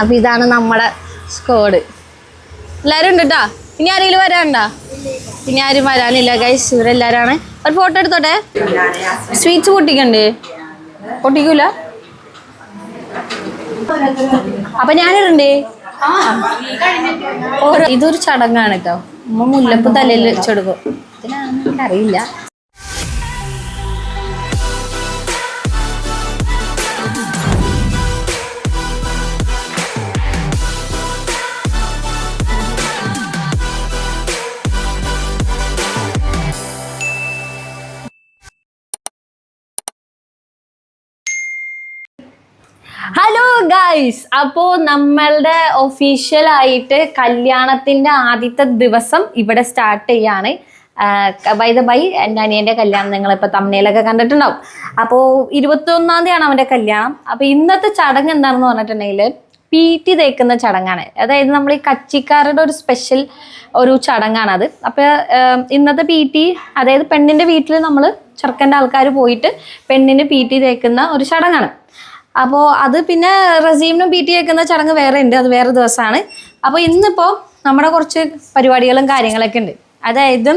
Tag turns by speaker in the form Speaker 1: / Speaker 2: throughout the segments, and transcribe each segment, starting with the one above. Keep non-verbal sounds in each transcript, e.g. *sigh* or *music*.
Speaker 1: അപ്പൊ ഇതാണ് നമ്മുടെ സ്കോഡ്. എല്ലാരും ഉണ്ട് കേട്ടോ ഇനി ആരെങ്കിലും വരാനുണ്ടോ? ഇനി ആരും വരാനില്ല. ഗൈസ് ഇവരെല്ലാരാണ്. ഒരു ഫോട്ടോ എടുത്തോട്ടെ? സ്വീറ്റ്സ് പൊട്ടിക്കണ്ടേ. പൊട്ടിക്കൂല? അപ്പൊ ഞാനിടണ്ടേ. ഇതൊരു ചടങ്ങാണ് കേട്ടോ മുല്ലപ്പ് തലയിൽ വെച്ചെടുക്കും. അറിയില്ല ഹലോ ഗൈസ് അപ്പോൾ നമ്മളുടെ ഒഫീഷ്യലായിട്ട് കല്യാണത്തിന്റെ ആദ്യത്തെ ദിവസം ഇവിടെ സ്റ്റാർട്ട് ചെയ്യാണ്. ബൈ ദ ബൈ എന്റെ അനിയന്റെ കല്യാണം നിങ്ങളിപ്പോൾ തമ്മനയിലൊക്കെ കണ്ടിട്ടുണ്ടാവും. അപ്പോൾ ഇരുപത്തൊന്നാം തീയതിയാണ് അവന്റെ കല്യാണം. അപ്പോൾ ഇന്നത്തെ ചടങ്ങ് എന്താണെന്ന് പറഞ്ഞിട്ടുണ്ടെങ്കിൽ പി ടി തേക്കുന്ന ചടങ്ങാണ്. അതായത് നമ്മൾ ഈ കച്ചിക്കാരുടെ ഒരു സ്പെഷ്യൽ ഒരു ചടങ്ങാണത് അപ്പോൾ ഇന്നത്തെ പി ടി അതായത് പെണ്ണിന്റെ വീട്ടിൽ നമ്മൾ ചെറുക്കന്റെ ആൾക്കാർ പോയിട്ട് പെണ്ണിന് പി ടി തേക്കുന്ന ഒരു ചടങ്ങാണ്. അപ്പോൾ അത് പിന്നെ റസീമിനും പി ടി വെക്കുന്ന ചടങ്ങ് വേറെ ഉണ്ട് അത് വേറെ ദിവസമാണ്. അപ്പോൾ ഇന്നിപ്പോൾ നമ്മുടെ കുറച്ച് പരിപാടികളും കാര്യങ്ങളൊക്കെ ഉണ്ട്. അതായത്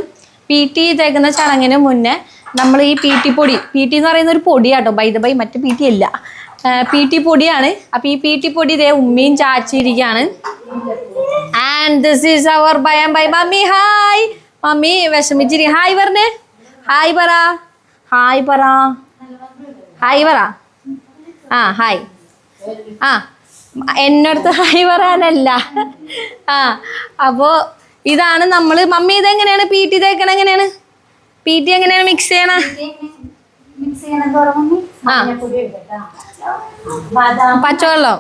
Speaker 1: പി ടി തേക്കുന്ന ചടങ്ങിന് മുന്നേ നമ്മൾ ഈ പി ടി പൊടി പി ടി എന്ന് പറയുന്ന ഒരു പൊടിയാട്ടോ ബൈ ദ ബൈ മറ്റു പി ടി അല്ല. പി ടി പൊടിയാണ്. അപ്പോൾ ഈ പി ടി പൊടി ഇതേ ഉമ്മയും ചാച്ചിരിക്കുകയാണ് and this is our bye am bye mummy hi mummy വിഷമിച്ചിരി. Hi പറഞ്ഞേ ഹായ് പറ. ഹായ് പറ. ഹായ് പറ. ആ ഹായ് ആ എന്നടുത്ത് ഹായ് പറയാനല്ല. ആ അപ്പോൾ ഇതാണ് നമ്മൾ മമ്മി ഇതെങ്ങനെയാണ്? പി ടി തേക്കണ എങ്ങനെയാണ്? പി ടി എങ്ങനെയാണ് മിക്സ് ചെയ്യണ? പച്ചവെള്ളം.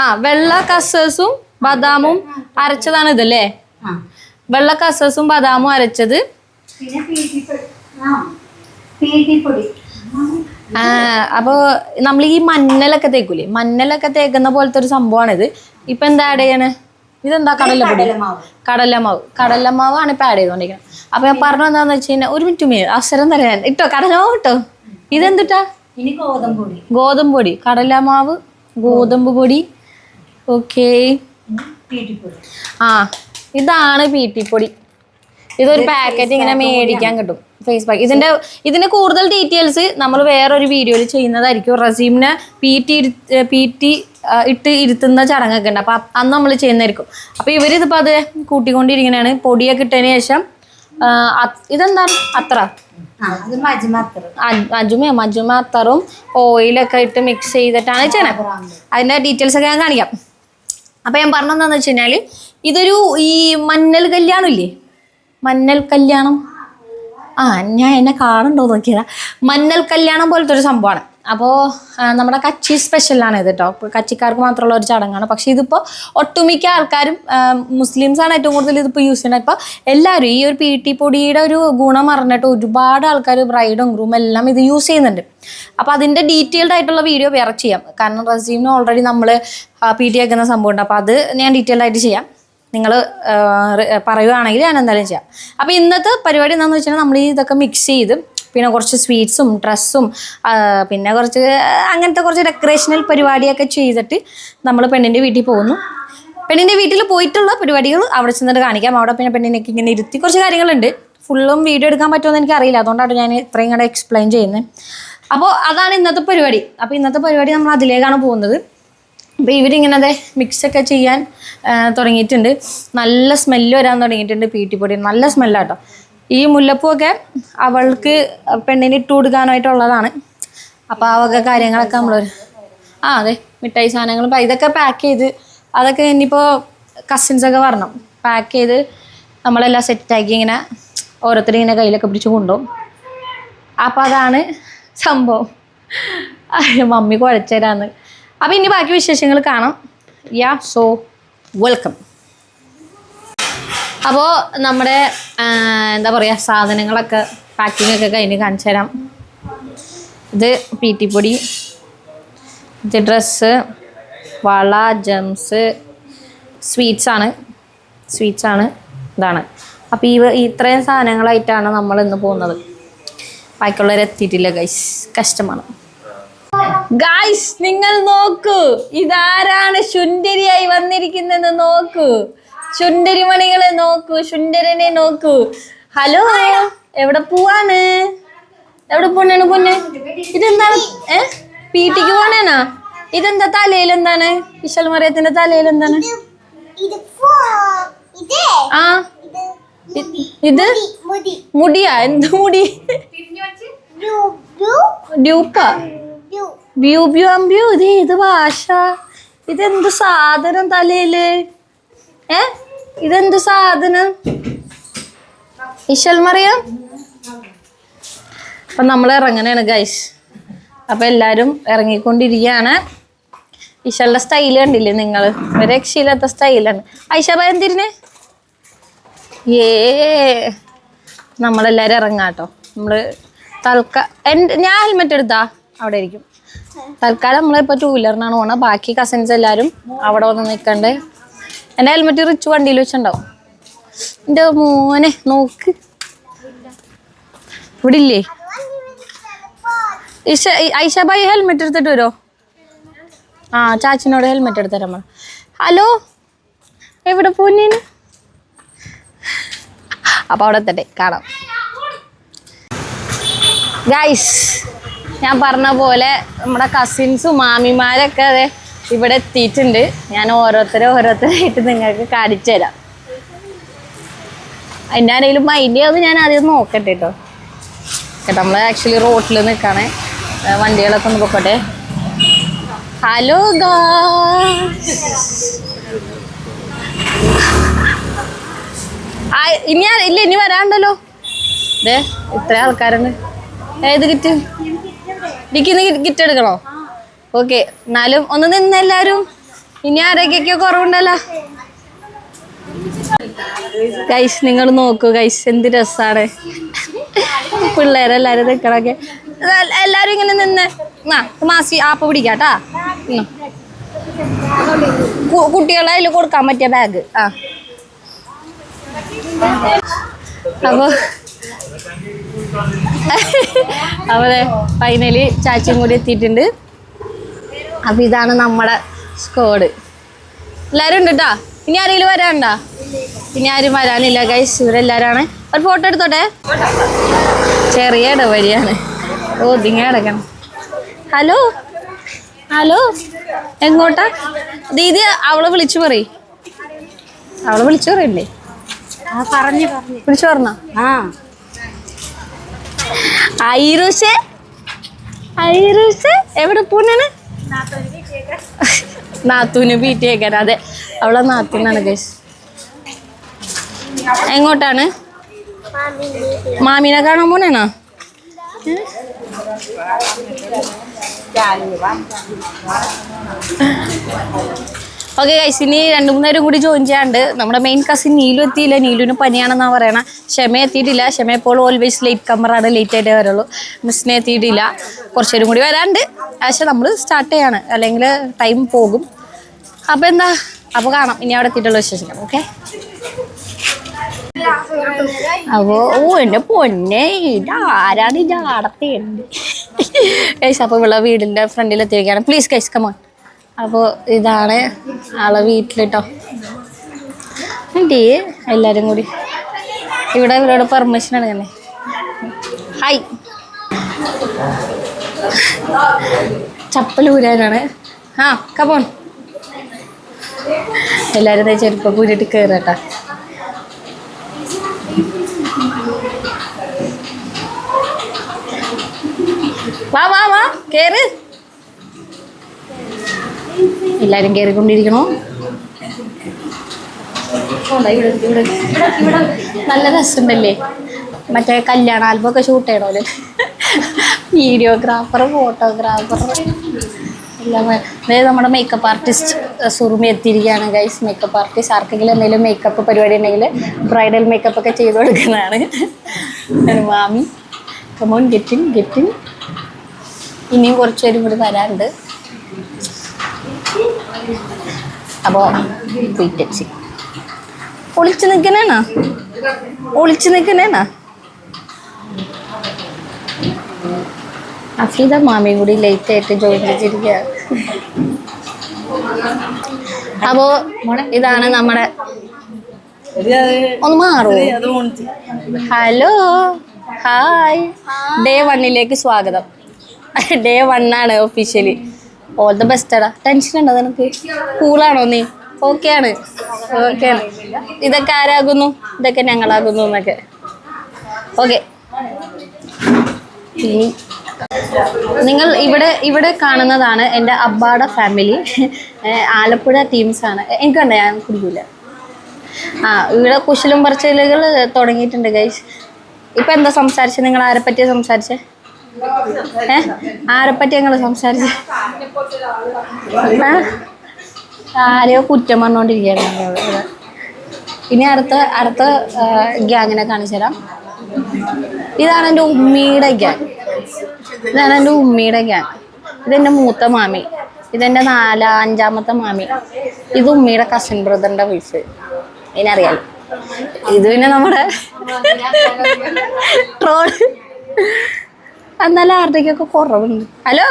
Speaker 1: ആ വെള്ള കസസും ബദാമും അരച്ചതാണ് ഇതല്ലേ? വെള്ള കസസും ബദാമും അരച്ചത്.
Speaker 2: പിന്നെ പീട്ടിപ്പൊടി ആ പീട്ടിപ്പൊടി
Speaker 1: ആ, അപ്പൊ നമ്മൾ ഈ മഞ്ഞലൊക്കെ തേക്കൂലേ? മഞ്ഞലൊക്കെ തേക്കുന്ന പോലത്തെ ഒരു ഇത് ഇപ്പൊ എന്താ ആഡ് ചെയ്യണേ? ഇതെന്താ? കടലപ്പൊടി.
Speaker 2: കടലമാവ്.
Speaker 1: കടലമാവ്. കടലമാവാണ് ഇപ്പൊ ആഡ് ചെയ്തോണ്ടിരിക്കുന്നത് അപ്പൊ ഞാൻ പറഞ്ഞു എന്താന്ന് വെച്ച് കഴിഞ്ഞാൽ ഒരു മിനിറ്റ് മേ അവസരം തരാൻ ഇട്ടോ കടലമാവ് ഇട്ടോ? ഇതെന്തുട്ടാ?
Speaker 2: ഗോതമ്പ് പൊടി.
Speaker 1: കടലമാവ് ഗോതമ്പ് പൊടി. ഓക്കേ ആ ഇതാണ് പീട്ടിപ്പൊടി. ഇതൊരു പാക്കറ്റ് ഇങ്ങനെ മേടിക്കാൻ കിട്ടും. ഫേസ് പാക്ക് ഇതിന്റെ ഇതിന്റെ കൂടുതൽ ഡീറ്റെയിൽസ് നമ്മൾ വേറൊരു വീഡിയോയിൽ ചെയ്യുന്നതായിരിക്കും. റസീമിനെ പി ടി പി ടി ഇട്ട് ഇരുത്തുന്ന ചടങ്ങൊക്കെ ഉണ്ട്. അപ്പൊ അന്ന് നമ്മൾ ചെയ്യുന്നതായിരിക്കും. അപ്പൊ ഇവരിതിപ്പോ അത് കൂട്ടിക്കൊണ്ടിരിക്കുന്നതാണ് പൊടിയൊക്കെ ഇട്ടതിന് ശേഷം ഇതെന്താണ് അത്ര. അജുമയോ മജുമ അത്തറും ഓയിലൊക്കെ ഇട്ട് മിക്സ് ചെയ്തിട്ടാണ് ചെയ്യണത് അതിന്റെ ഡീറ്റെയിൽസ് ഒക്കെ ഞാൻ കാണിക്കാം. അപ്പൊ ഞാൻ പറഞ്ഞതെന്ന് വെച്ച് കഴിഞ്ഞാൽ ഇതൊരു ഈ മഞ്ഞൾ കല്യാണം ഇല്ലേ? മഞ്ഞൾ കല്യാണം. ആ ഞാൻ എന്നെ കാണണ്ടോ നോക്കിയതാ. മന്നൽ കല്യാണം പോലത്തെ ഒരു സംഭവമാണ്. അപ്പോൾ നമ്മുടെ കച്ചി സ്പെഷ്യലാണ് ഇത് കേട്ടോ കച്ചിക്കാർക്ക് മാത്രമുള്ള ഒരു ചടങ്ങാണ്. പക്ഷേ ഇതിപ്പോൾ ഒട്ടുമിക്ക ആൾക്കാരും മുസ്ലിംസാണ് ഏറ്റവും കൂടുതൽ ഇതിപ്പോൾ യൂസ് ചെയ്യുന്നത്. ഇപ്പോൾ എല്ലാവരും ഈ ഒരു പി ടി പൊടിയുടെ ഒരു ഗുണം അറിഞ്ഞിട്ട് ഒരുപാട് ആൾക്കാർ ബ്രൈഡും ഗ്രൂം എല്ലാം ഇത് യൂസ് ചെയ്യുന്നുണ്ട്. അപ്പോൾ അതിന്റെ ഡീറ്റെയിൽഡ് ആയിട്ടുള്ള വീഡിയോ വേറെ ചെയ്യാം. കാരണം റസീമിന് ഓൾറെഡി നമ്മൾ പി ടി ആക്കുന്ന സംഭവമുണ്ട്. അപ്പോൾ അത് ഞാൻ ഡീറ്റെയിൽഡ് ആയിട്ട് ചെയ്യാം. നിങ്ങൾ പറയുകയാണെങ്കിൽ ഞാൻ എന്തായാലും ചെയ്യാം. അപ്പോൾ ഇന്നത്തെ പരിപാടി എന്താണെന്ന് വെച്ചാൽ നമ്മൾ ഇതൊക്കെ മിക്സ് ചെയ്ത് പിന്നെ കുറച്ച് സ്വീറ്റ്സും ഡ്രസ്സും പിന്നെ കുറച്ച് അങ്ങനത്തെ കുറച്ച് ഡെക്കറേഷണൽ പരിപാടിയൊക്കെ ചെയ്തിട്ട് നമ്മൾ പെണ്ണിന്റെ വീട്ടിൽ പോകുന്നു. പെണ്ണിന്റെ വീട്ടിൽ പോയിട്ടുള്ള പരിപാടികൾ അവിടെ ചെന്നിട്ട് കാണിക്കാം. അവിടെ പിന്നെ പെണ്ണിനൊക്കെ ഇങ്ങനെ ഇരുത്തി കുറച്ച് കാര്യങ്ങളുണ്ട്. ഫുള്ളും വീഡിയോ എടുക്കാൻ പറ്റുമെന്ന് എനിക്കറിയില്ല. അതുകൊണ്ടാണ് ഞാൻ ഇത്രയും കൂടെ എക്സ്പ്ലെയിൻ ചെയ്യുന്നത്. അപ്പോൾ അതാണ് ഇന്നത്തെ പരിപാടി. അപ്പോൾ ഇന്നത്തെ പരിപാടി നമ്മൾ അതിലേക്കാണ് പോകുന്നത്. അപ്പോൾ ഇവരിങ്ങനെ അതെ മിക്സൊക്കെ ചെയ്യാൻ തുടങ്ങിയിട്ടുണ്ട്. നല്ല സ്മെല്ല് വരാൻ തുടങ്ങിയിട്ടുണ്ട് പീട്ടിപ്പൊടി. നല്ല സ്മെല്ലാട്ടോ ഈ മുല്ലപ്പൂവൊക്കെ അവൾക്ക് പെണ്ണിന് ഇട്ട് കൊടുക്കാനായിട്ടുള്ളതാണ്. അപ്പോൾ ആ വക കാര്യങ്ങളൊക്കെ നമ്മൾ ആ അതെ മിഠായി സാധനങ്ങളും. ഇതൊക്കെ പാക്ക് ചെയ്ത് അതൊക്കെ ഇനിയിപ്പോൾ കസിൻസൊക്കെ വരണം. പാക്ക് ചെയ്ത് നമ്മളെല്ലാം സെറ്റാക്കി ഇങ്ങനെ ഓരോരുത്തരും ഇങ്ങനെ കയ്യിലൊക്കെ പിടിച്ച് കൊണ്ടുപോകും. അപ്പോൾ അതാണ് സംഭവം. മമ്മി കുഴച്ചുതരാന്ന് അപ്പോൾ ഇനി ബാക്കി വിശേഷങ്ങൾ കാണാം. യാ സോ വെൽക്കം അപ്പോൾ നമ്മുടെ എന്താ പറയുക സാധനങ്ങളൊക്കെ പാക്കിംഗ് ഒക്കെ കഴിഞ്ഞ് കാണിച്ചു തരാം. ഇത് പി ടി പൊടി ഇത് ഡ്രസ്സ് വള ജംസ് സ്വീറ്റ്സ് ആണ്. ആണ് ഇതാണ്. അപ്പോൾ ഈ ഇത്രയും സാധനങ്ങളായിട്ടാണ് നമ്മൾ ഇന്ന് പോകുന്നത്. ബാക്കിയുള്ളവരെത്തിയിട്ടില്ല ഗൈസ് കഷ്ടമാണ്. ഗായ്സ് നിങ്ങൾ നോക്കൂ. ഇതാരാണ് ശുണ്ടരിയായി വന്നിരിക്കുന്നെന്ന് നോക്കൂ. ശുണ്ടരി മണികളെ നോക്കൂ ശുണ്ടരനെ നോക്കൂ. ഹലോ എവിടെ പോവാണ്? എവിടെ പോണാണ് പൊന്നെ? ഇതെന്താണ്? ഏ? പീട്ടിക്ക് പോണേനാ ഇതെന്താ തലയിൽ എന്താണ് വിശാൽ മറിയത്തിന്റെ തലയിൽ എന്താണ് ആ.
Speaker 3: ഇത്
Speaker 1: ഇത്?
Speaker 3: മുടി
Speaker 1: മുടിയാ? എന്ത് മുടി? ഡ്യൂപ്പാ ബ്യൂ ബ്യൂ അമ്പ്യൂ ഇത് ഏത് ഭാഷ? ഇതെന്ത് സാധനം തലയിൽ? ഏ? ഇതെന്ത് സാധനം? ഇശൽ മറിയാം? അപ്പൊ നമ്മൾ ഇറങ്ങണേണ് ഗൈസ് അപ്പൊ എല്ലാരും ഇറങ്ങിക്കൊണ്ടിരിക്കുകയാണ്. ഇശലിന്റെ സ്റ്റൈൽ കണ്ടില്ലേ നിങ്ങൾ ഒരു രക്ഷയില്ലാത്ത സ്റ്റൈലാണ് ഐഷബ എന്തിരിന് ഏ. നമ്മളെല്ലാരും ഇറങ്ങാട്ടോ നമ്മൾ തൽക്ക എന്റെ ഞാൻ ഹെൽമെറ്റ് എടുത്താ? അവിടെ ഇരിക്കും. തൽക്കാലം നമ്മളിപ്പോൾ ടൂ വീലറിനാണ് പോണത് ബാക്കി കസിൻസ് എല്ലാരും അവിടെ വന്ന് നിൽക്കണ്ട് എന്റെ ഹെൽമെറ്റ് റിച്ച് വണ്ടിയിൽ വെച്ചിട്ടുണ്ടാവും. എന്റെ മോനെ നോക്ക്. ഇവിടെ ഇല്ലേ? ഇഷ ഐഷബായി ഹെൽമെറ്റ് എടുത്തിട്ട് വരുമോ ആ ചാച്ചിനോട് ഹെൽമെറ്റ് എടുത്ത് തരാൻ പറ. ഹലോ? എവിടെ പോന്നീന്? അപ്പോൾ അവിടെ എത്തട്ടെ കാണാം. ഗൈസ് ഞാൻ പറഞ്ഞ പോലെ നമ്മുടെ കസിൻസും മാമിമാരൊക്കെ അതെ ഇവിടെ എത്തിയിട്ടുണ്ട്. ഞാൻ ഓരോരുത്തരെ ഓരോരുത്തരായിട്ട് നിങ്ങൾക്ക് കാണിച്ചു തരാം. അതിന്റെ ആരെങ്കിലും മൈൻഡ് ചെയ്യാതെ ഞാൻ ആദ്യം നോക്കട്ടെ കേട്ടോ നമ്മൾ ആക്ച്വലി റോട്ടിൽ നിൽക്കുകയാണ് വണ്ടികളൊക്കെ ഒന്ന് പൊക്കോട്ടെ. ഹലോ ഇനി ഇല്ല ഇനി വരാണ്ടല്ലോ ദേ ഇത്ര ആൾക്കാരുണ്ട്. ഏത് കിറ്റ്? ഡിക്കിന്ന് കിറ്റ് എടുക്കണോ? ഓക്കെ എന്നാലും ഒന്ന് നിന്ന് എല്ലാരും. ഇനി ആരോഗ്യൊക്കെ കുറവുണ്ടല്ലോ. ഗൈസ് നിങ്ങൾ നോക്കൂ ഗൈസ് എന്ത് രസാണ്. പിള്ളേരെല്ലാരും നിക്കണൊക്കെ. എല്ലാരും ഇങ്ങനെ നിന്ന്. മാസി ആപ്പ് പിടിക്കാട്ടാ കുട്ടികളെ അതിൽ കൊടുക്കാൻ പറ്റിയ ബാഗ് ആ. അപ്പൊ *laughs* അവരെ ഫൈനലി ചാച്ചിയും കൂടി എത്തിയിട്ടുണ്ട്. അപ്പൊ ഇതാണ് നമ്മുടെ സ്കോഡ് എല്ലാരും ഉണ്ട് കേട്ടോ ഇനി ആരെങ്കിലും വരാനുണ്ടോ? ഇനി ആരും വരാനില്ല ഗൈസ് ഇവരെല്ലാരാണ്. ഒരു ഫോട്ടോ എടുത്തോട്ടെ? ചെറിയ ഇടവഴിയാണ്. ഓ ഇതിങ്ങനെ കിടക്കണം ഹലോ? ഹലോ? എങ്ങോട്ടാ? ദീദി അവളെ വിളിച്ചു പറയും. അവളെ വിളിച്ചു പറയണ്ടേ വിളിച്ചു പറഞ്ഞോ?
Speaker 2: ആ.
Speaker 1: ഐറുഷേ. ഐറുഷേ? എവിടെ പോണാണ് നാത്തൂന് പീറ്റി കേക്കാൻ അതെ. അവളെ നാത്തൂനാണ് കേസ് എങ്ങോട്ടാണ്? മാമീനെ കാണാൻ പോണേണോ? ഓക്കെ ഗൈസ് ഇനി രണ്ടു മൂന്നേരും നേരം കൂടി ജോയിൻ ചെയ്യാണ്ട് നമ്മുടെ മെയിൻ കസിൻ നീലു എത്തിയില്ല? നീലുവിന് പനിയാണെന്നാണ് പറയണത് ക്ഷമ എത്തിയിട്ടില്ല. ക്ഷമ ഇപ്പോൾ ഓൾവേസ് ലേറ്റ് കമ്മറാണ് ലേറ്റ് ആയിട്ടേ വരുള്ളൂ. മിസ്സിനെ എത്തിയിട്ടില്ല. കുറച്ചേരും കൂടി വരാണ്ട്. പക്ഷെ നമ്മൾ സ്റ്റാർട്ട് ചെയ്യാണ്. അല്ലെങ്കിൽ ടൈം പോകും. അപ്പോൾ എന്താ? അപ്പോൾ കാണാം. ഇനി അവിടെ എത്തിയിട്ടുള്ള വിശേഷിക്കാം ഓക്കെ അപ്പോ ഓ എന്റെ പൊന്നെ. ഇതാരാണ് ഇത്? ആടത്തേണ്ട് കൈസ് അപ്പോൾ ഇവിടെ വീടിന്റെ ഫ്രണ്ടിൽ എത്തിയിരിക്കുകയാണ്. പ്ലീസ് കൈസ് കമോൺ അപ്പോൾ ഇതാണ് ആളെ വീട്ടിലിട്ടോ. ഉണ്ട് എല്ലാവരും കൂടി. ഇവിടെ ഇവരോട് പെർമിഷൻ എടുക്കണേ ഹായ് ചപ്പൽ ഊരാനാണ്. ആ കപോൺ എല്ലാവരും ദേ ചെരുപ്പൊക്കെ ഊരിട്ട് കയറട്ടാ വാ വാ വാ കേറ്. ഇവിടെ ഇവിടെ നല്ല രസമുണ്ടല്ലേ? മറ്റേ കല്യാണ ആൽബം ഒക്കെ ഷൂട്ട് ചെയ്യണോ വീഡിയോഗ്രാഫർ ഫോട്ടോഗ്രാഫർ എല്ലാം ദേ നമ്മുടെ മേക്കപ്പ് ആർട്ടിസ്റ്റ് സുറുമി എത്തിയിരിക്കുകയാണ് ഗൈസ് മേക്കപ്പ് ആർട്ടിസ്റ്റ് ആർക്കെങ്കിലും എന്തെങ്കിലും മേക്കപ്പ് പരിപാടി ഉണ്ടെങ്കിൽ ബ്രൈഡൽ മേക്കപ്പ് ഒക്കെ ചെയ്ത് കൊടുക്കുന്നതാണ്. മാമി. കമോൺ ഗെറ്റിൻ ഗെറ്റിൻ ഇനിയും കുറച്ച് പേരും കൂടി വരാനുണ്ട്. അപ്പോൾ വെയിറ്റ് ഒളിച്ചു നിൽക്കണേനാ ഒളിച്ചു നിൽക്കണേനാ അഫീദ മാമിയും കൂടി ലേറ്റ് ആയിട്ട് ജോയിൻ ചെയ്തിരിക്കുക അപ്പോ ഇതാണ് നമ്മുടെ ഒന്ന് മാറൂ. Hello hi. ഡേ വണ്ണിലേക്ക് സ്വാഗതം. ഡേ വണ്ണാണ് ഒഫീഷ്യലി ഓൾ ദ ബെസ്റ്റ് എടാ. ടെൻഷൻ ഉണ്ടോ നിനക്ക്. കൂളാണോ നീ? ഓക്കെ ആണ്. ഓക്കെ ആണ്. ഇതൊക്കെ ആരാകുന്നു? ഇതൊക്കെ ഞങ്ങളാകുന്നു എന്നൊക്കെ. ഓക്കെ നിങ്ങൾ ഇവിടെ ഇവിടെ കാണുന്നതാണ് എന്റെ അബ്ബാടെ ഫാമിലി ആലപ്പുഴ ടീംസാണ് എനിക്കുണ്ട് ഞാൻ കുടിക്കൂല. ആ ഇവിടെ കുശലും പറച്ചിലുകൾ തുടങ്ങിയിട്ടുണ്ട് ഗൈസ് ഇപ്പം എന്താ സംസാരിച്ചത് നിങ്ങൾ ആരെ പറ്റിയാണ് സംസാരിച്ചേ? ഏ? ആരെ പറ്റി ഞങ്ങൾ സംസാരിച്ച? ആരെയോ കുറ്റം പറഞ്ഞുകൊണ്ടിരിക്കുകയാണ് ഞങ്ങൾ ഇനി അടുത്ത അടുത്ത ഗ്യാങ്ങിനെ കാണിച്ചു തരാം. ഇതാണ് എന്റെ ഉമ്മിയുടെ ഗ്യാങ്. ഇതാണ് എന്റെ ഉമ്മിയുടെ ഗ്യാങ്. ഇതെന്റെ മൂത്ത മാമി. ഇതെന്റെ നാലാ അഞ്ചാമത്തെ മാമി. ഇത് ഉമ്മിയുടെ കസിൻ ബ്രദറിന്റെ വൈഫ് ഇതിനറിയാലോ ഇത് പിന്നെ നമ്മുടെ ട്രോൾ എന്നാലും ആരുടെയൊക്കെ കുറവുണ്ട്. ഹലോ?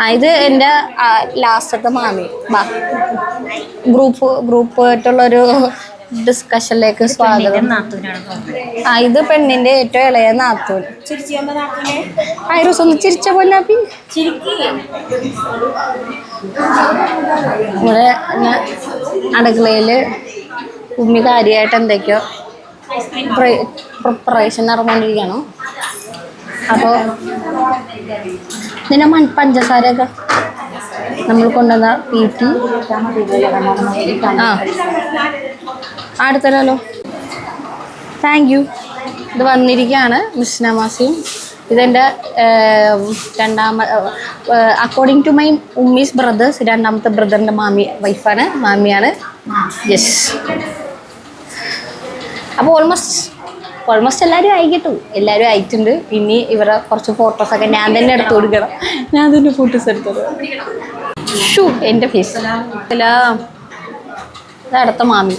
Speaker 1: ആ ഇത് എന്റെ ലാസ്റ്റത്തെ മാമി. ബാ. ഗ്രൂപ്പ് ഗ്രൂപ്പ് ആയിട്ടുള്ളൊരു ഡിസ്കഷനിലേക്ക് സ്വാഗതം. ആ ഇത് പെണ്ണിന്റെ ഏറ്റവും ഇളയ നാത്തൂൻ. ഐറോസ് ഒന്ന് ചിരിച്ച പോലെ ഇവിടെ അടുക്കളയിൽ അടുക്കളയിൽ ഉമ്മി കാര്യമായിട്ട് എന്തൊക്കെയോ പ്രിപ്പറേഷൻ നടന്നുകൊണ്ടിരിക്കുകയാണ് അപ്പോൾ ഇതിനെ മൺ പഞ്ചസാരയൊക്കെ നമ്മൾ കൊണ്ടുവന്ന പീറ്റി ആ. അടുത്തല്ലോ താങ്ക് യു ഇത് വന്നിരിക്കുകയാണ് മിസ്. നമാസിയും ഇതെന്റെ രണ്ടാമ അക്കോർഡിംഗ് ടു മൈ ഉമ്മീസ് ബ്രദേഴ്സ് രണ്ടാമത്തെ ബ്രദറിന്റെ മാമി വൈഫാണ് മാമിയാണ്. യെസ് അപ്പോൾ ഓൾമോസ്റ്റ് ഓൾമോസ്റ്റ് എല്ലാവരും ആയി എല്ലാവരും ആയിട്ടുണ്ട്. ഇനി ഇവരെ കുറച്ച് ഫോട്ടോസ് ഒക്കെ ഞാൻ തന്നെ എടുത്തു കൊടുക്കണം. ഞാൻ തന്നെ ഫോട്ടോസ് എടുത്തു കൊടുക്കണം ഷൂ എന്റെ ഫേസ് അടുത്ത മാമി.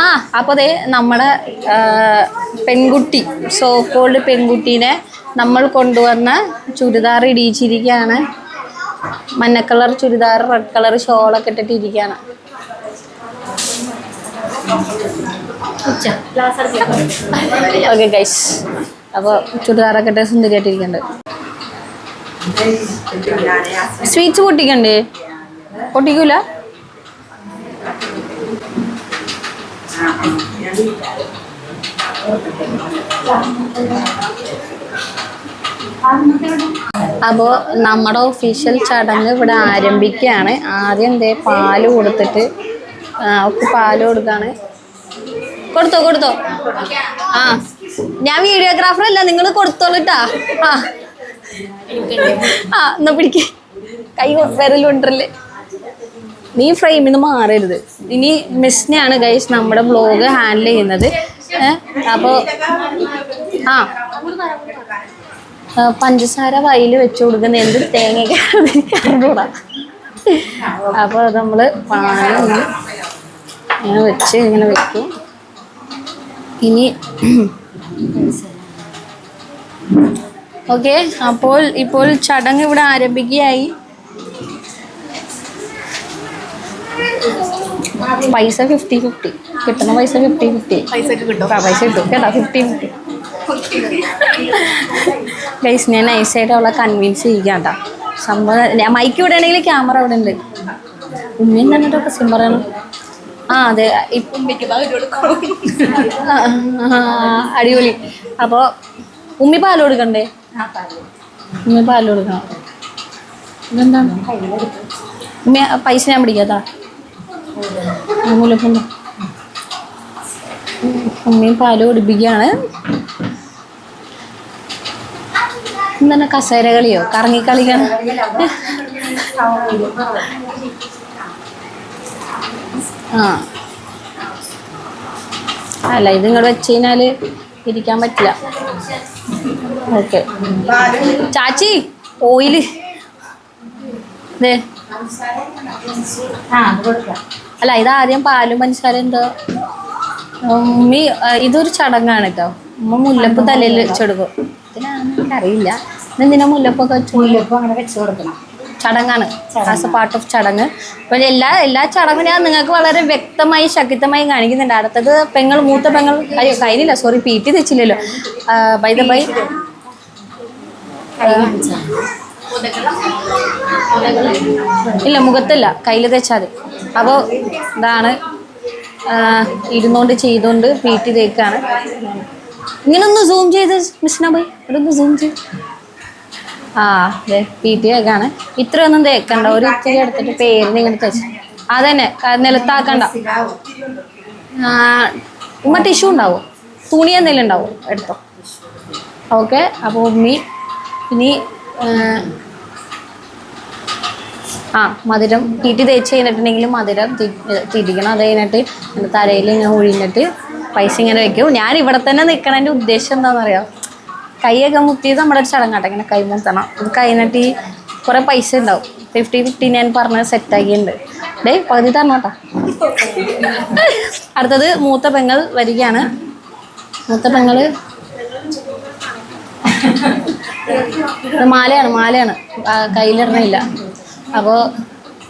Speaker 1: ആ അപ്പോൾ അതെ നമ്മുടെ പെൺകുട്ടി സോക്കോൾഡ് പെൺകുട്ടീനെ നമ്മൾ കൊണ്ടുവന്ന ചുരിദാർ ഇടിയിച്ചിരിക്കുകയാണ് മഞ്ഞ കളർ ചുരിദാർ റെഡ് കളർ ഷോളൊക്കെ ഇട്ടിട്ട് ഇരിക്കുകയാണ് ഓക്കെ ഗൈസ് അപ്പോൾ ചുരിദാറൊക്കെ ഇട്ട് സുന്ദരിയായിട്ടിരിക്കണ്ട് സ്വീറ്റ്സ് പൊട്ടിക്കണ്ടേ? പൊട്ടിക്കൂല? അപ്പോൾ നമ്മുടെ ഒഫീഷ്യൽ ചടങ്ങ് ഇവിടെ ആരംഭിക്കുകയാണ്. ആദ്യം എന്തേ പാൽ കൊടുത്തിട്ട് അവർക്ക് പാൽ കൊടുക്കാണ് കൊടുത്തോ കൊടുത്തോ. ആ ഞാൻ വീഡിയോഗ്രാഫർ അല്ല നിങ്ങൾ കൊടുത്തോളിട്ടാ. ആ. ആ എന്നാ പിടിക്ക്. കൈ വിരലുണ്ടല്ലേ നീ ഫ്രെയിമിൽ നിന്ന് മാറരുത്. ഇനി മിസ്സിനെയാണ് ഗൈസ് നമ്മുടെ ബ്ലോഗ് ഹാൻഡിൽ ചെയ്യുന്നത്. അപ്പോൾ ആ. പഞ്ചസാര വയൽ വെച്ച് കൊടുക്കുന്ന എന്ത് തേങ്ങയ്ക്കാണ് അറിഞ്ഞൂടാ അപ്പോൾ നമ്മൾ പാലൊന്ന് ഇങ്ങനെ വെച്ച് ഇങ്ങനെ വെക്കും. ഇനി ഓക്കെ അപ്പോൾ ഇപ്പോൾ ചടങ്ങ് ഇവിടെ ആരംഭിക്കുകയായി. പൈസ ഫിഫ്റ്റി ഫിഫ്റ്റി കിട്ടുന്ന പൈസ ഫിഫ്റ്റി ഫിഫ്റ്റി പൈസ കിട്ടും. പൈസ കിട്ടും. കേട്ടോ ഫിഫ്റ്റി ഫിഫ്റ്റി ഗൈസ് ഞാൻ നൈസായിട്ട് അവളെ കൺവിൻസ് ചെയ്യിക്കാണ്ട സംഭവം ഞാൻ മൈക്ക് ഇവിടെ ആണെങ്കിൽ ക്യാമറ അവിടെ ഉണ്ട്. ഉമ്മയും തന്നിട്ടൊക്കെ സിം പറയണം. ആ അതെ. ഇപ്പം അടിപൊളി. അപ്പോൾ ഉമ്മി പാൽ കൊടുക്കണ്ടേ? ഉമ്മി പാൽ കൊടുക്കണം. ഇതെന്താണ്? ഉമ്മി പൈസ ഞാൻ പിടിക്കാത്താ? മുല്ലപ്പുണ്ട് ഉമ്മയും പാൽ കുടിപ്പിക്കുകയാണ്. എന്താണ് കസേര കളിയോ കറങ്ങി കളിക്കണം ആ. അല്ല ഇത് ഇങ്ങോട്ട് വെച്ച് കഴിഞ്ഞാൽ ഇരിക്കാൻ പറ്റില്ല. ഓക്കെ. ചാച്ചി ഓയിൽ. അല്ല ഇത് ആദ്യം പാലും പഞ്ചസാര എന്തോ ഉമ്മി ഇതൊരു ചടങ്ങാണ് കേട്ടോ ഉമ്മ മുല്ലപ്പ് തലയിൽ വെച്ചെടുക്കും. ഇതിനാണെന്ന് എനിക്കറിയില്ല. ഇതെന്തിനാ മുല്ലപ്പൊക്കെ വെച്ചു
Speaker 2: മുല്ലപ്പ് അങ്ങനെ വെച്ചു കൊടുക്കണം.
Speaker 1: ചടങ്ങാണ്. ആസ് എ പാർട്ട് ഓഫ് ചടങ്ങ്. അപ്പോൾ എല്ലാ എല്ലാ ചടങ്ങും ഞാൻ നിങ്ങൾക്ക് വളരെ വ്യക്തമായി ശക്തമായി കാണിക്കുന്നുണ്ട്. അടുത്തത് പെങ്ങൾ മൂത്ത പെങ്ങൾ. അയ്യോ കഴിഞ്ഞില്ല. സോറി പി ടി തെച്ചില്ലല്ലോ. ബൈ ദ ബൈ ഇല്ല മുഖത്തല്ല. കയ്യിൽ തെച്ചാൽ അപ്പോൾ ഇതാണ് ഇരുന്നോണ്ട് ചെയ്തുകൊണ്ട് ചെയ്തോണ്ട് ടി തേക്കാണ്. ഇങ്ങനൊന്ന് സൂം ചെയ്ത് മിസ്ന ബൈ ഒന്ന് സൂം ചെയ്ത് ആ അതെ പി ടി തേക്കാണ് ഇത്രയൊന്നും തേക്കണ്ട ഒരു ഇത്തിരി എടുത്തിട്ട് പേര് ഇങ്ങനെ തേച്ച് അതന്നെ നിലത്താക്കണ്ട. ഉമ്മ ടിഷ്യൂ ഉണ്ടാവും. തുണി എന്തെങ്കിലും ഉണ്ടാവും എടുത്തോ. ഓക്കെ അപ്പോൾ ഉമ്മി ഇനി ആ, മധുരം തീറ്റി തേച്ച് കഴിഞ്ഞിട്ടുണ്ടെങ്കിൽ മധുരം തിരിക്കണം. അത് കഴിഞ്ഞിട്ട് തലയിൽ ഇങ്ങനെ ഒഴിഞ്ഞിട്ട് പൈസ ഇങ്ങനെ വെക്കും. ഞാൻ ഇവിടെ തന്നെ നിൽക്കണതിന്റെ ഉദ്ദേശം എന്താണെന്നറിയാം? കൈയൊക്കെ മുത്തിയത് നമ്മുടെ ഒരു ചടങ്ങാട്ടെ ഇങ്ങനെ കൈ മുത്തണം അത് ഈ കുറേ പൈസ ഉണ്ടാവും. ഫിഫ്റ്റി ഫിഫ്റ്റി ഞാൻ പറഞ്ഞ് സെറ്റാക്കിയിട്ടുണ്ട് ഡേ പകുതി തരണോട്ടാ അടുത്തത് മൂത്ത പെങ്ങൾ വരികയാണ്. മൂത്ത പെങ്ങൾ ഇത് മാലയാണ് മാലയാണ്. കയ്യിലിടണില്ല. അപ്പോൾ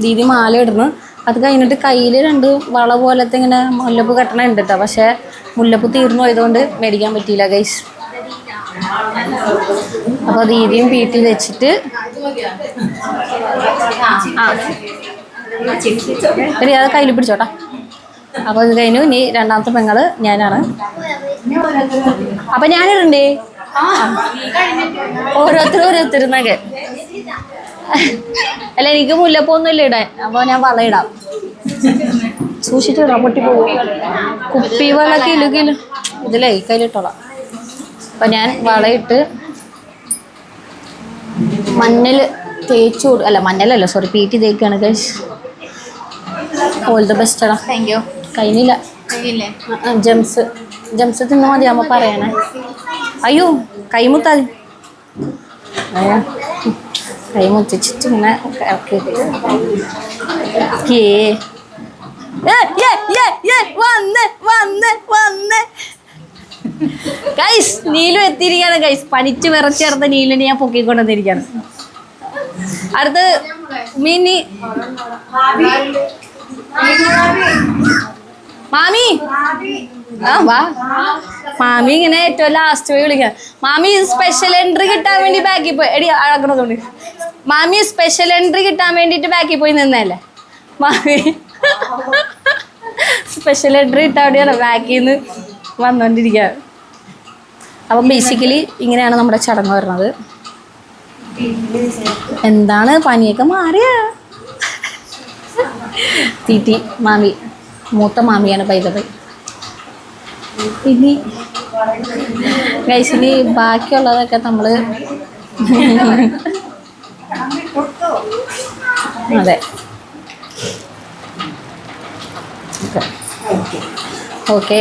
Speaker 1: ദീദി മാല ഇടുന്നു. അത് കഴിഞ്ഞിട്ട് കയ്യിൽ രണ്ട് വള പോലത്തെ ഇങ്ങനെ മുല്ലപ്പ് കെട്ടണ ഉണ്ട് കേട്ടോ. പക്ഷേ മുല്ലപ്പ് തീർന്നു പോയതുകൊണ്ട് മേടിക്കാൻ പറ്റിയില്ല ഗൈസ് അപ്പോൾ ദീദിയും വീട്ടിൽ വെച്ചിട്ട് ശരി അത് കയ്യിൽ പിടിച്ചോട്ടാ. അപ്പോൾ ഇത് കഴിഞ്ഞു. ഇനി രണ്ടാമത്തെ പെങ്ങൾ ഞാനാണ്. അപ്പം ഞാനിടണ്ടേ? ഓരോരുത്തരും ഓരോരുത്തരുന്നൊക്കെ അല്ല എനിക്ക് മുല്ലപ്പൊന്നുമില്ല ഇടാൻ അപ്പോൾ ഞാൻ വളയിടാം. സൂക്ഷിച്ചിടാം പൊട്ടി പോകും കുപ്പി വള കിലു കിലു ഇതിലേ കയ്യിലിട്ടോളാം. അപ്പം ഞാൻ വളയിട്ട് മഞ്ഞൾ തേച്ചു കൊടു അല്ല മഞ്ഞളല്ല സോറി പീറ്റി തേക്കാണ് ഗൈസ് ഓൾ ദ ബെസ്റ്റ് എടാ.
Speaker 2: താങ്ക് യു
Speaker 1: കഴിഞ്ഞില്ല. ജംസ് ജംസ് തിന്നു മതി അമ്മ പറയണേ. അയ്യോ കൈമുത്താതി കൈമുത്തിച്ചിട്ട് ഇങ്ങനെ ഇറക്കി വന്ന് വന്ന് വന്ന്. ഗൈസ് നീലു എത്തിയിരിക്കുകയാണ്. ഗൈസ് പനിച്ച് വിറച്ച് അടുത്ത നീലിനെ ഞാൻ പൊക്കിക്കൊണ്ടുവന്നിരിക്കുകയാണ്. അടുത്ത് മിനി മാമി? ആ വാ. മാമി ഇങ്ങനെ ഏറ്റവും ലാസ്റ്റ് പോയി വിളിക്കാം മാമി സ്പെഷ്യൽ എൻട്രി കിട്ടാൻ വേണ്ടി ബാക്കി പോയി എടി അളക്കണതുകൊണ്ട്. മാമി സ്പെഷ്യൽ എൻട്രി കിട്ടാൻ വേണ്ടിയിട്ട് ബാക്കി പോയി നിന്നല്ലേ മാമി. *laughs* സ്പെഷ്യൽ എൻട്രി കിട്ടാൻ വേണ്ടിയാണ് ബാക്കിൽ നിന്ന് വന്നുകൊണ്ടിരിക്കുക അപ്പം ബേസിക്കലി ഇങ്ങനെയാണ് നമ്മുടെ ചടങ്ങ് വരുന്നത്. എന്താണ് പനിയൊക്കെ മാറിയ? തീറ്റി മാമി മൂത്ത മാമിയാണ് പൈതത് ഇനി ഗൈസിനി ബാക്കിയുള്ളതൊക്കെ നമ്മൾ അതെ. ഓക്കെ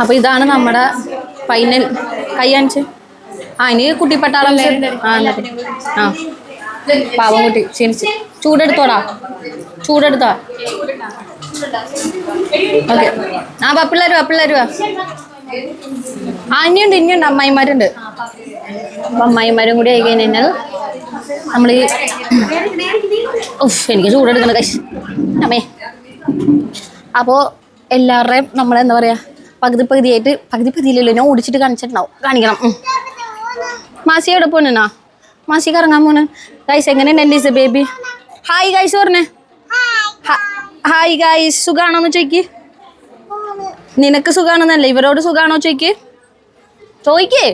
Speaker 1: അപ്പോൾ ഇതാണ് നമ്മുടെ ഫൈനൽ കൈ ആ ഇനി കുട്ടിപ്പട്ടാളം ആ ആ. പാവം കുട്ടി ക്ഷീണിച്ച്. ചൂടെടുത്തോടാ. ചൂടെടുത്തോ ഓക്കെ. ആ വാ പിള്ളേർ വാ പിള്ളേർ വാ. ആ ഇനിയുണ്ട് ഇനിയുണ്ട്. അമ്മായിമാരുണ്ട്. അപ്പം അമ്മായിമാരും കൂടി ആയി കഴിഞ്ഞാൽ നമ്മൾ ഈ എനിക്ക് ചൂടെടുക്കണം കൈ അമ്മേ. അപ്പോൾ എല്ലാവരുടെയും നമ്മളെന്താ പറയുക പകുതി പകുതിയായിട്ട് പകുതി പകുതിയില്ലല്ലോ ഞാൻ ഓടിച്ചിട്ട് കാണിച്ചിട്ടുണ്ടാവും. കാണിക്കണം. മാസി എവിടെ പോണെന്നാ മാസി കറങ്ങാൻ പോണ്. ഗൈസ് എങ്ങനെയുണ്ട് എന്റെ ഇസ് ബേബി ഹായ് ഗൈസ് പറഞ്ഞേ ഹായ് ഗൈസ് സുഖാണോന്ന് ചോയ്ക്ക്? നിനക്ക് സുഖാണെന്നല്ല ഇവരോട് സുഖാണോ ചോയ്ക്ക്? ചോയ്ക്കേ.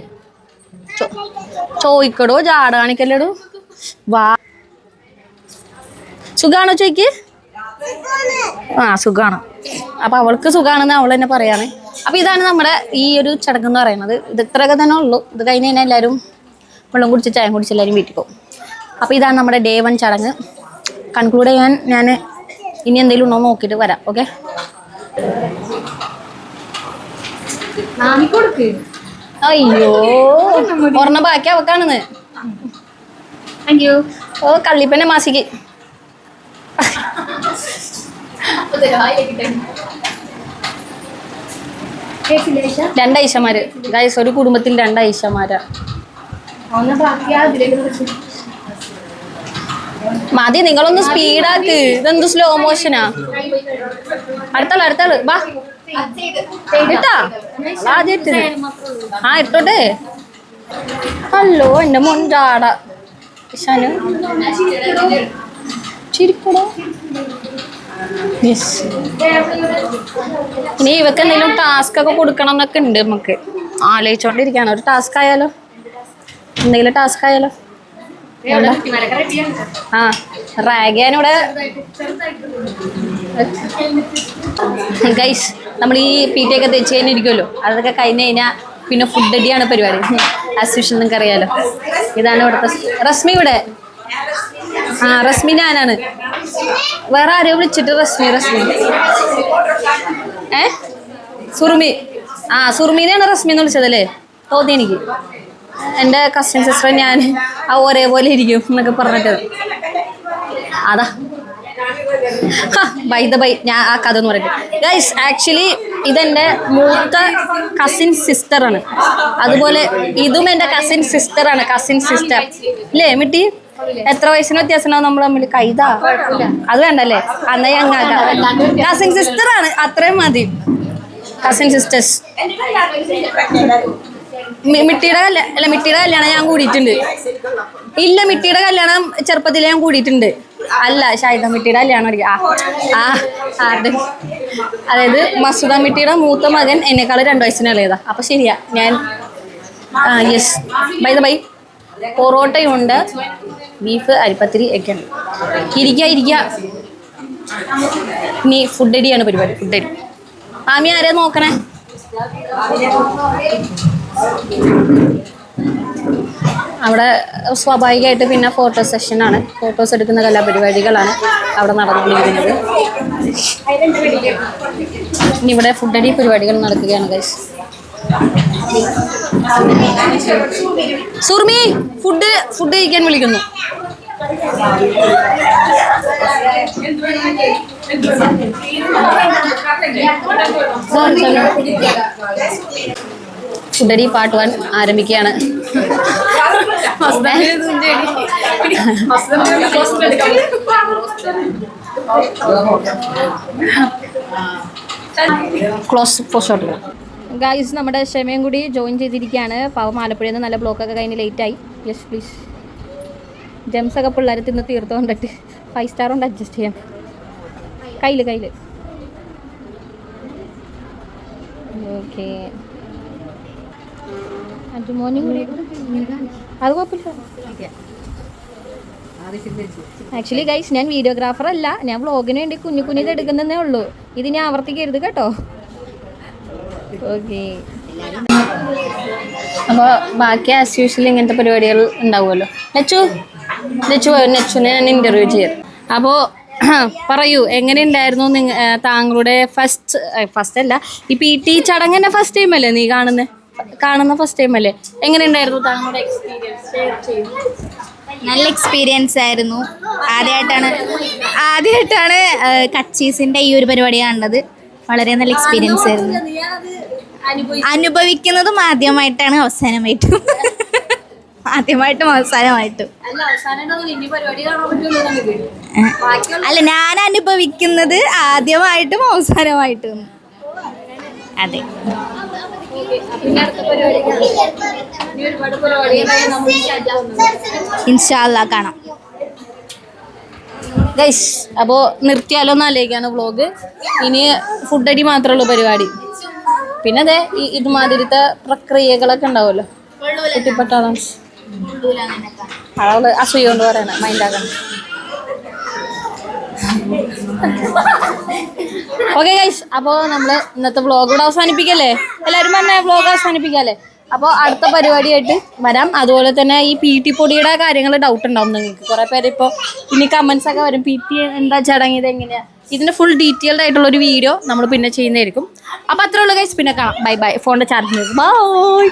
Speaker 1: ചോയ്ക്കടോ ജാട കാണിക്കല്ലടോ. വാ. സുഖാണോ ചോയ്ക്ക്? ആ സുഖമാണ് അപ്പൊ അവൾക്ക് സുഖമാണെന്ന് അവൾ തന്നെ പറയാണ്. അപ്പൊ ഇതാണ് നമ്മുടെ ഈ ഒരു ചടങ്ങ് എന്ന് പറയുന്നത്. ഇത് ഇത്രയൊക്കെ തന്നെ ഉള്ളൂ. ഇത് കഴിഞ്ഞ് കഴിഞ്ഞാൽ എല്ലാവരും വെള്ളം കുടിച്ച് ചായം കുടിച്ച് എല്ലാവരും വീട്ടിൽ പോകും. അപ്പൊ ഇതാണ് നമ്മുടെ ഡേ വൺ ചടങ്ങ്. കൺക്ലൂഡ് ചെയ്യാൻ ഞാൻ ഇനി എന്തെങ്കിലും ഉണ്ടോ നോക്കിയിട്ട് വരാം. ഓക്കെ അയ്യോ ഒരെണ്ണം ബാക്കി അവക്കാണെന്ന്.
Speaker 2: താങ്ക് യു
Speaker 1: ഓ കള്ളിപ്പന്നെ മാസിക്ക്. രണ്ട് ഐശമാര് ഗൈസ് ഒരു കുടുംബത്തിൽ രണ്ട്
Speaker 2: ഐഷമാരാ
Speaker 1: മതി നിങ്ങളൊന്ന് സ്പീഡാക്ക് ഇതെന്ത് സ്ലോ മോഷനാ അടുത്താൾ അടുത്താൾ. വാ. ഇട്ടാ. ആദ്യം ആ ഇട്ടോട്ടെ. ഹലോ എന്റെ മുൻചാടാ ജാട ഇഷാന് ചിരിക്കടോ? ഇനി ഇവക്ക് എന്തെങ്കിലും ടാസ്ക് ഒക്കെ കൊടുക്കണം എന്നൊക്കെ ഉണ്ട് നമുക്ക്. ആലോചിച്ചോണ്ടിരിക്കാണ് ഒരു ടാസ്ക് ആയാലോ? എന്തെങ്കിലും ടാസ്ക് ആയാലോ? ആ റാഗിയാനിവിടെ. ഗൈസ് നമ്മൾ ഈ പീറ്റയൊക്കെ തെച്ച് കഴിഞ്ഞിരിക്കുമല്ലോ അതൊക്കെ കഴിഞ്ഞ് കഴിഞ്ഞാൽ പിന്നെ ഫുഡ് അടിയാണ് പരിപാടി. ആസ് നിങ്ങൾക്ക് അറിയാലോ ഇതാണ് ഇവിടുത്തെ റസ്മി ഇവിടെ. ആ റസ്മി ഞാനാണ് വേറെ ആരെയോ വിളിച്ചിട്ട് റസ്മി റസ്മി. ഏ? സുറുമി. ആ സുറുമീനെയാണ് റസ്മി എന്ന് വിളിച്ചതല്ലേ തോന്നി എനിക്ക്. എന്റെ കസിൻ സിസ്റ്റർ ഞാൻ ആ ഒരേപോലെ ഇരിക്കും എന്നൊക്കെ പറഞ്ഞിട്ട്. അതാ. ബൈ ദ ബൈ ഞാൻ ആ കഥ എന്ന് പറയട്ടെ. ഗൈസ് ആക്ച്വലി ഇതെന്റെ മൂത്ത കസിൻ സിസ്റ്ററാണ് അതുപോലെ ഇതും എന്റെ കസിൻ സിസ്റ്ററാണ് കസിൻ സിസ്റ്റർ ഇല്ലേ മിട്ടി? എത്ര വയസ്സിന് വ്യത്യാസമുണ്ടാവും നമ്മൾ തമ്മിൽ കൈതാ? അത് വേണ്ടല്ലേ? അന്നേ ഞങ്ങാക്കാം കസിൻ സിസ്റ്റർ ആണ്. അത്രയും മതി. കസിൻ സിസ്റ്റേഴ്സ് മിട്ടിയുടെ കല്യാണം അല്ല മിട്ടിയുടെ കല്യാണം ഞാൻ കൂടിയിട്ടുണ്ട്. ഇല്ല മിട്ടിയുടെ കല്യാണം ചെറുപ്പത്തിൽ ഞാൻ കൂടിയിട്ടുണ്ട്. അല്ല ഷാഹിദ മിട്ടിയുടെ കല്യാണം. ആ ആ ആരുടെ അതായത് മസൂദ മിട്ടിയുടെ മൂത്ത മകൻ എന്നെക്കാൾ രണ്ടു വയസ്സിന് ഇളയതാ. അപ്പൊ ശരിയാ. ഞാൻ ആ യെസ് ബൈ ദ ബൈ പൊറോട്ടയുണ്ട് ബീഫ് അരിപ്പത്തിരി ഒക്കെ ഉണ്ട് ഇരിക്ക ഇരിക്ക. ഇനി ഫുഡ് പരിപാടി ഫുഡ് അടി ആമി ആരെയാ നോക്കണേ? അവിടെ സ്വാഭാവികമായിട്ട് പിന്നെ ഫോട്ടോ സെഷനാണ് ഫോട്ടോസ് എടുക്കുന്ന കലാപരിപാടികളാണ് അവിടെ നടന്നുകൊണ്ടിരിക്കുന്നത്. ഇനി ഇവിടെ അടി പരിപാടികൾ നടക്കുകയാണ് ഗൈസ് സുർമി ഫുഡ് ഫുഡ് കഴിക്കാൻ വിളിക്കുന്നു. ഫുഡരി പാർട്ട് വൺ ആരംഭിക്കുകയാണ്. ക്ലോസ് പോസ്റ്റോട്ട് ഗായ്സ് നമ്മുടെ ക്ഷമയും കൂടി ജോയിൻ ചെയ്തിരിക്കുകയാണ്. പാവം ആലപ്പുഴയിൽ നിന്ന് നല്ല ബ്ലോക്കൊക്കെ കഴിഞ്ഞ് ലേറ്റായി യെസ് പ്ലീസ് ജംസൊക്കെ പിള്ളേർ തിന്ന് തീർത്ത് കൊണ്ടിട്ട് ഫൈവ് സ്റ്റാർ കൊണ്ട് അഡ്ജസ്റ്റ് ചെയ്യാം. കയ്യിൽ കയ്യിൽ ഓക്കെ അജുമോനും കൂടി. അത് കുഴപ്പമില്ല. ആക്ച്വലി ഗൈസ് ഞാൻ വീഡിയോഗ്രാഫർ അല്ല. ഞാൻ വ്ളോഗിന് വേണ്ടി കുഞ്ഞു കുഞ്ഞിത് എടുക്കുന്നതേ ഉള്ളൂ. ഇത് ഞാൻ ആവർത്തിക്കരുത് കേട്ടോ. ഓക്കെ അപ്പോൾ ബാക്കി ആസ് യൂഷ്വൽ ഇങ്ങനത്തെ പരിപാടികൾ ഉണ്ടാവുമല്ലോ. നെച്ചു നെച്ചു നെച്ചുനെ ഞാൻ ഇന്റർവ്യൂ ചെയ്യാം. അപ്പോൾ *clears throat* പറയൂ എങ്ങനെയുണ്ടായിരുന്നു നിങ്ങ താങ്കളുടെ ഫസ്റ്റ് ഫസ്റ്റ് അല്ല ഈ പി ടി ചടങ്ങ് തന്നെ ഫസ്റ്റ് ടൈം അല്ലേ നീ കാണുന്ന? കാണുന്ന ഫസ്റ്റ് ടൈം അല്ലേ? എങ്ങനെയുണ്ടായിരുന്നു താങ്കളുടെ എക്സ്പീരിയൻസ്
Speaker 4: നല്ല എക്സ്പീരിയൻസ് ആയിരുന്നു. ആദ്യമായിട്ടാണ് ആദ്യമായിട്ടാണ് കച്ചീസിന്റെ ഈ ഒരു പരിപാടി കാണുന്നത്. വളരെ നല്ല എക്സ്പീരിയൻസ് ആയിരുന്നു. അനുഭവിക്കുന്നതും ആദ്യമായിട്ടാണ് അവസാനമായിട്ടും ആദ്യമായിട്ടും അവസാനമായിട്ടും.
Speaker 1: അല്ല
Speaker 4: ഞാൻ അനുഭവിക്കുന്നത് ആദ്യമായിട്ടും അവസാനമായിട്ടും. അതെ. ഇൻഷാല്ല കാണാം.
Speaker 1: ഗൈസ് അപ്പോൾ നിർത്തിയാലോ എന്ന് ആലോചിക്കാണ് വ്ളോഗ്. ഇനി ഫുഡ് അടി മാത്രമേ ഉള്ളൂ പരിപാടി. പിന്നെ അതെ ഈ ഇതുമാതിരിത്തെ പ്രക്രിയകളൊക്കെ ഉണ്ടാവുമല്ലോ. കുട്ടിപ്പട്ടാളം. അവൾ അസൂയ കൊണ്ട് പറയണ മൈൻഡാകണം ഓക്കെ ഗൈസ് അപ്പോൾ നമ്മൾ ഇന്നത്തെ വ്ളോഗ് ഇവിടെ അവസാനിപ്പിക്കല്ലേ? എല്ലാവരും പറഞ്ഞ വ്ളോഗ് അവസാനിപ്പിക്കല്ലേ? അപ്പോൾ അടുത്ത പരിപാടിയായിട്ട് വരാം. അതുപോലെ തന്നെ ഈ പി ടി പൊടിയുടെ കാര്യങ്ങൾ ഡൗട്ട് ഉണ്ടാവും നിങ്ങൾക്ക്. കുറേ പേര് ഇപ്പോൾ ഇനി കമൻസ് ഒക്കെ വരും. പി ടി എന്താ ചടങ്ങിയത് എങ്ങനെയാ ഇതിന്റെ ഫുൾ ഡീറ്റെയിൽഡ് ആയിട്ടുള്ള ഒരു വീഡിയോ നമ്മൾ പിന്നെ ചെയ്യുന്നതായിരിക്കും. അപ്പോൾ അത്രേ ഉള്ളൂ ഗൈസ് പിന്നെ കാണാം. ബൈ ബൈ ഫോണിന്റെ ചാർജ് ബൈ